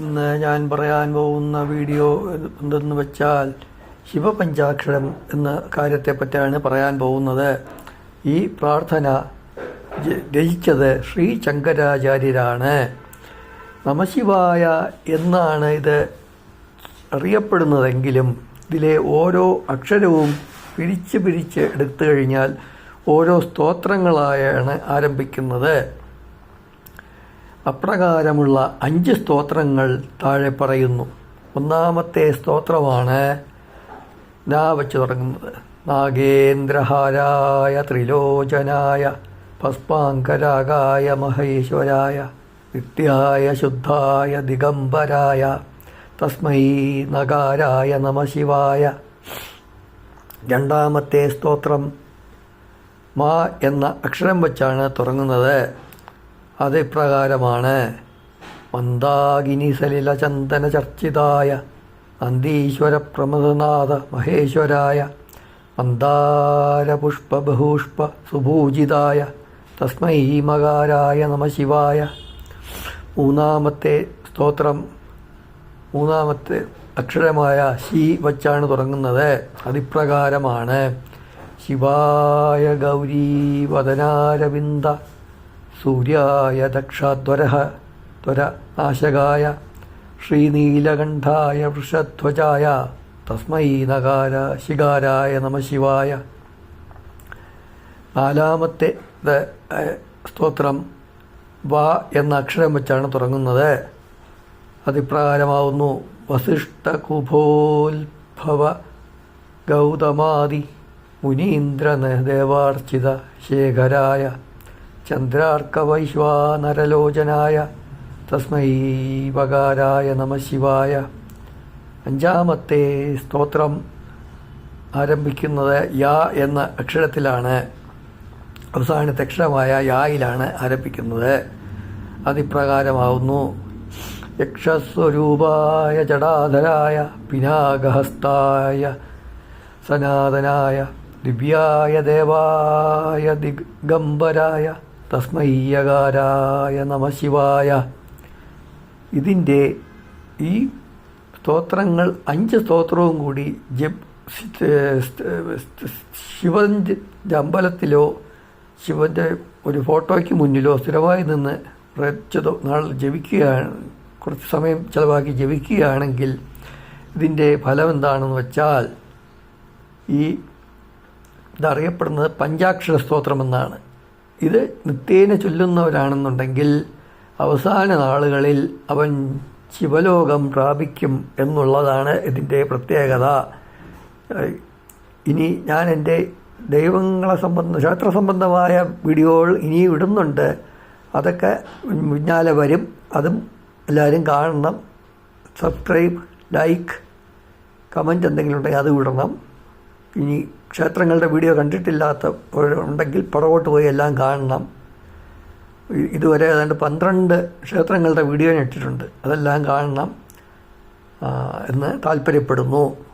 ഇന്ന് ഞാൻ പറയാൻ പോകുന്ന വീഡിയോ എന്തെന്ന് വെച്ചാൽ ശിവപഞ്ചാക്ഷരം എന്ന കാര്യത്തെപ്പറ്റിയാണ് പറയാൻ പോകുന്നത്. ഈ പ്രാർത്ഥന രചിച്ചത് ശ്രീ ശങ്കരാചാര്യരാണ്. നമശിവായ എന്നാണ് ഇത് അറിയപ്പെടുന്നതെങ്കിലും ഇതിലെ ഓരോ അക്ഷരവും പിരിച്ച് പിരിച്ച് എടുത്തു കഴിഞ്ഞാൽ ഓരോ സ്തോത്രങ്ങളായാണ് ആരംഭിക്കുന്നത്. അപ്രകാരമുള്ള അഞ്ച് സ്തോത്രങ്ങൾ താഴെ പറയുന്നു. ഒന്നാമത്തെ സ്തോത്രമാണ് നാ വച്ച് തുടങ്ങുന്നത്. നാഗേന്ദ്രഹാരായ ത്രിലോചനായ ഭസ്മാങ്കരാഗായ മഹേശ്വരായ നിത്യായ ശുദ്ധായ ദിഗംബരായ തസ്മൈ നകാരായ നമശിവായ രണ്ടാമത്തെ സ്തോത്രം മാ എന്ന അക്ഷരം വച്ചാണ് തുടങ്ങുന്നത്. അത് ഇപ്രകാരമാണ് മന്ദാകിനി സലില ചന്ദന ചർച്ചിതായ നന്ദീശ്വര പ്രമദനാഥ മഹേശ്വരായ മന്ദാര പുഷ്പ ബഹുഷ്പ സുഭൂജിതായ തസ്മൈ മകാരായ നമ ശിവായ മൂന്നാമത്തെ സ്തോത്രം മൂന്നാമത്തെ അക്ഷരമായ ശി വച്ചാണ് തുടങ്ങുന്നത്. അതിപ്രകാരമാണ്. ശിവായ ഗൗരീ വദനാരവിന്ദ സൂര്യായ ദക്ഷാത്വര ത്വര നാശകായ ശ്രീനീലകണ്ഠായ വൃഷധ്വജായ തസ്മൈ നകാര ശികാരായ നമശിവായ നാലാമത്തെ സ്തോത്രം വ എന്ന അക്ഷരം വെച്ചാണ് തുടങ്ങുന്നത്. അതിപ്രകാരമാവുന്നു. വസിഷ്ഠകുഭോത്ഭവ ഗൗതമാദി മുനീന്ദ്രന ദേവാർച്ചിത ശേഖരായ ചന്ദ്രാർക്കവൈശ്വാനരലോചനായ തസ്മൈ വകാരായ നമശിവായ അഞ്ചാമത്തെ സ്തോത്രം ആരംഭിക്കുന്നത് യാ എന്ന അക്ഷരത്തിലാണ്. അവസാനത്തെ അക്ഷരമായ യായിലാണ് ആരംഭിക്കുന്നത്. അതിപ്രകാരമാവുന്നു. യക്ഷസ്വരൂപായ ജടാധരായ പിനാകഹസ്തായ സനാതനായ ദിവ്യായ ദേവായ ദിഗംബരായ തസ്മയ്യകാരായ നമ ശിവായ. ഇതിന്റെ ഈ സ്തോത്രങ്ങൾ അഞ്ച് സ്തോത്രവും കൂടി ജപ് ശിവന്റെ അമ്പലത്തിലോ ശിവന്റെ ഒരു ഫോട്ടോയ്ക്ക് മുന്നിലോ സ്ഥിരമായി നിന്ന് കുറച്ച് ദോ- നാൾ ജപിക്കുകയാണ് കുറച്ച് സമയം ചിലവാക്കി ജപിക്കുകയാണെങ്കിൽ ഇതിന്റെ ഫലം എന്താണെന്ന് വെച്ചാൽ ഈ ഇതറിയപ്പെടുന്നത് പഞ്ചാക്ഷര സ്തോത്രം എന്നാണ് ഇത് നിത്യേന ചൊല്ലുന്നവരാണെന്നുണ്ടെങ്കിൽ അവസാന നാളുകളിൽ അവൻ ശിവലോകം പ്രാപിക്കും എന്നുള്ളതാണ് ഇതിന്റെ പ്രത്യേകത. ഇനി ഞാൻ എന്റെ ദൈവങ്ങളെ സംബന്ധ ക്ഷേത്ര സംബന്ധമായ വീഡിയോകൾ ഇനി ഇടുന്നുണ്ട്. അതൊക്കെ പിന്നാലെ വരും. അതും എല്ലാവരും കാണണം. സബ്സ്ക്രൈബ് ലൈക്ക് കമന്റ് എന്തെങ്കിലും ഉണ്ടെങ്കിൽ അത് വിടണം ഇനി ക്ഷേത്രങ്ങളുടെ വീഡിയോ കണ്ടിട്ടില്ലാത്ത ഉണ്ടെങ്കിൽ പുറകോട്ട് പോയി എല്ലാം കാണണം. ഇതുവരെ ഏതാണ്ട് പന്ത്രണ്ട് ക്ഷേത്രങ്ങളുടെ വീഡിയോ ഞാൻ ഇട്ടിട്ടുണ്ട്. അതെല്ലാം കാണണം. എന്ന് താല്പര്യപ്പെടുന്നു.